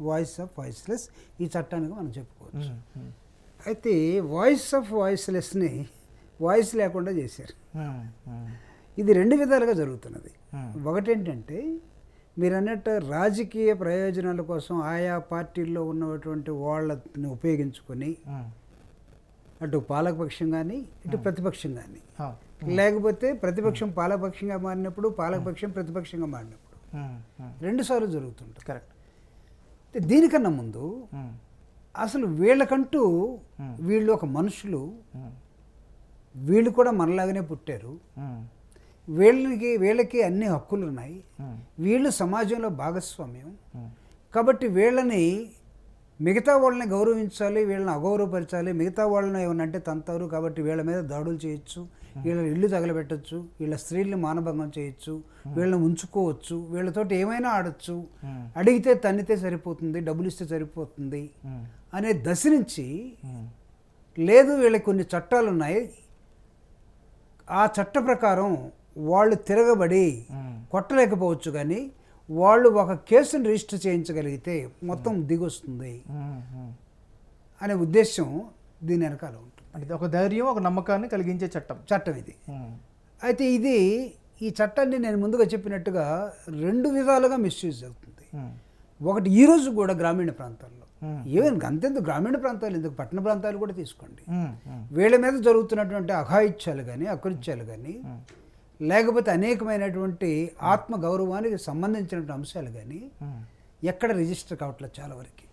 Voice of voiceless ఈ చట్టానికి మనం చెప్పుకోవచ్చు. అయితే వాయిస్ ఆఫ్ వాయిస్లెస్ని వాయిస్ లేకుండా చేశారు. ఇది రెండు విధాలుగా జరుగుతున్నది. ఒకటేంటంటే మీరు అన్నట్టు రాజకీయ ప్రయోజనాల కోసం ఆయా పార్టీల్లో ఉన్నటువంటి వాళ్ళని ఉపయోగించుకొని అటు పాలకపక్షం కానీ ఇటు ప్రతిపక్షం కానీ లేకపోతే ప్రతిపక్షం పాలకపక్షంగా మారినప్పుడు పాలకపక్షం ప్రతిపక్షంగా మారినప్పుడు. రెండుసార్లు జరుగుతుంటుంది కరెక్ట్. దీనికన్నా ముందు అసలు వీళ్ళకంటూ. వీళ్ళు ఒక మనుషులు వీళ్ళు కూడా మనలాగానే పుట్టారు. వీళ్ళకి వీళ్ళకి అన్ని హక్కులు ఉన్నాయి వీళ్ళు సమాజంలో భాగస్వామ్యం. కాబట్టి వీళ్ళని మిగతా వాళ్ళని గౌరవించాలి వీళ్ళని అగౌరవపరచాలి. మిగతా వాళ్ళని ఏమన్నా అంటే తంతారు కాబట్టి వీళ్ళ మీద దాడులు చేయొచ్చు. వీళ్ళ ఇల్లు తగలబెట్టచ్చు వీళ్ళ స్త్రీల్ని మానభంగం చేయొచ్చు వీళ్ళని ఉంచుకోవచ్చు వీళ్ళతోటి ఏమైనా ఆడొచ్చు. ఉమ్, అడిగితే తన్నితే సరిపోతుంది డబ్బులు ఇస్తే సరిపోతుంది ఉమ్, అనే దశ నుంచి లేదు వీళ్ళకి కొన్ని చట్టాలు ఉన్నాయి ఆ చట్ట ప్రకారం వాళ్ళు తిరగబడి కొట్టలేకపోవచ్చు కానీ వాళ్ళు ఒక కేసును రిజిస్టర్ చేయించగలిగితే మొత్తం దిగొస్తుంది. అనే ఉద్దేశం దీని వెనకాల ఉంటుంది. అంటే ఒక ధైర్యం ఒక నమ్మకాన్ని కలిగించే చట్టం. చట్టం ఇది. అయితే ఇది ఈ చట్టాన్ని నేను ముందుగా చెప్పినట్టుగా రెండు విధాలుగా మిస్యూజ్ అవుతుంది. ఒకటి ఈ రోజు కూడా గ్రామీణ ప్రాంతాల్లో. ఈవెన్ అంతెందుకు గ్రామీణ ప్రాంతాలు ఎందుకు? పట్టణ ప్రాంతాలు కూడా తీసుకోండి. వీళ్ళ మీద జరుగుతున్నటువంటి అఘాయిత్యాలు కానీ అకృత్యాలు కానీ లేకపోతే అనేకమైనటువంటి ఆత్మ గౌరవానికి సంబంధించినటువంటి అంశాలు కానీ ఎక్కడ రిజిస్టర్ కావట్లేదు చాలా వరకు.